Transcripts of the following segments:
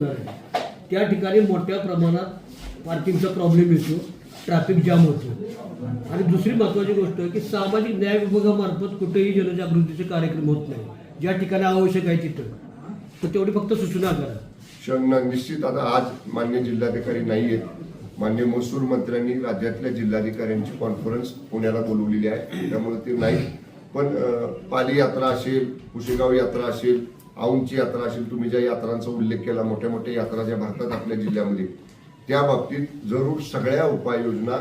त्या ठिकाणी मोठ्या प्रमाणात पार्किंगचा प्रॉब्लेम येतो ट्रॅफिक जाम होतो. आणि दुसरी महत्त्वाची गोष्ट की सामाजिक न्याय विभागामार्फत कुठेही जनजागृतीचे कार्यक्रम होत नाही. ज्या ठिकाणी आवश्यक आहे तिथं. तर तेवढी फक्त सूचना करा. शंना निश्चित आता आज मान्य जिल्हाधिकारी नाही आहेत मान्य महसूल मंत्र्यांनी राज्यातल्या जिल्हाधिकाऱ्यांची कॉन्फरन्स पुण्याला बोलवलेली आहे. त्यामुळे ते नाही पण पाली यात्रा असेल कुशेगाव यात्रा असेल औंची यात्रा असेल तुम्ही ज्या यात्रांचा उल्लेख केला मोठ्या मोठ्या यात्रा ज्या भरतात आपल्या जिल्ह्यामध्ये त्या बाबतीत जरूर सगळ्या उपाययोजना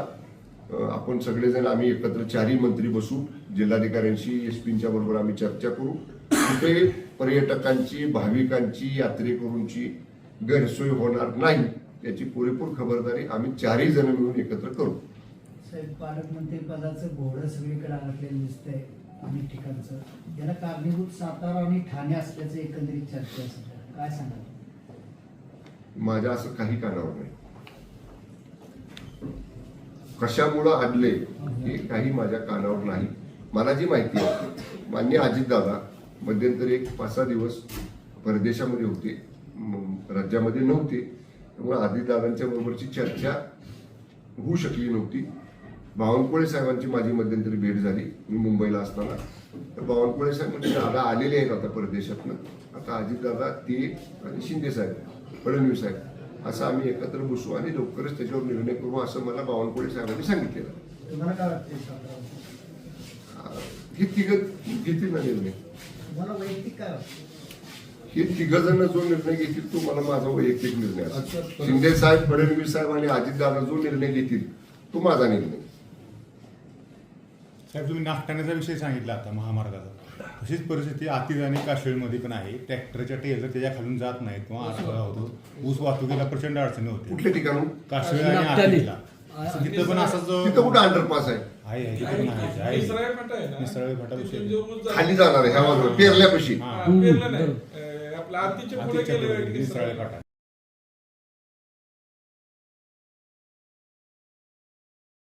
आपण सगळेजण आम्ही एकत्र चारही मंत्री बसू जिल्हाधिकाऱ्यांशी एस पींच्या बरोबर आम्ही चर्चा करू. कुठे पर्यटकांची भाविकांची यात्रेकरूंची गैरसोय होणार नाही याची पुरेपूर खबरदारी आम्ही चारही जण मिळून एकत्र करू. साहेब पालकमंत्री पदाचं घोडं सगळीकडे अडकलेलं दिसतंय. अनेक ठिकाणचं. याला कारणीभूत सातारा आणि ठाणे असल्याचं एकंदरीत चर्चा काय सांगाल? माझ्या असं काही कानावर नाही. कशामुळं आणले हे काही माझ्या कानावर नाही. मला जी माहिती आहे मान्य अजितदादा मध्यंतरी एक पाच सहा दिवस परदेशामध्ये होते. राज्यामध्ये नव्हते. त्यामुळे अजितदादांच्या बरोबरची चर्चा होऊ शकली नव्हती. बावनकुळे साहेबांची माझी मध्यंतरी भेट झाली मी मुंबईला असताना. तर बावनकुळे साहेब म्हणजे दादा आलेले आहेत आता परदेशातनं. आता अजितदादा ते आणि शिंदे साहेब फडणवीस साहेब. असं आम्ही एकत्र बसू आणि लवकरच त्याच्यावर निर्णय करू असं मला बावनकुळे साहेबांनी सांगितलेलं. हे तिघ घेतील ना निर्णय. हे तिघ जण जो निर्णय घेतील तो मला माझा वैयक्तिक निर्णय. शिंदे साहेब फडणवीस साहेब आणि अजितदादा जो निर्णय घेतील तो माझा निर्णय. साहेब तुम्ही नागठाण्याचा विषय सांगितला आता महामार्गाचा. तशीच परिस्थिती आतीज आणि काश्मीरमध्ये पण आहे. ट्रॅक्टरच्या टेजर त्याच्या खालून जात नाहीत किंवा अडथळा होतो ऊस वाहतुकीला प्रचंड अडचणी होते कुठल्या ठिकाणून काश्मीर आणि. आतीजला. असं तिथं पण तिथं कुठं अंडरपास आहे? आहे आहे तिथं पण आहे फाटा विषय. खाली जाणार आहे ह्या बाजूला पेरल्यापाशी. हा. पेरलं नाही अं, आपलं आरतीच्या पुढे आतीजच्या फाटा.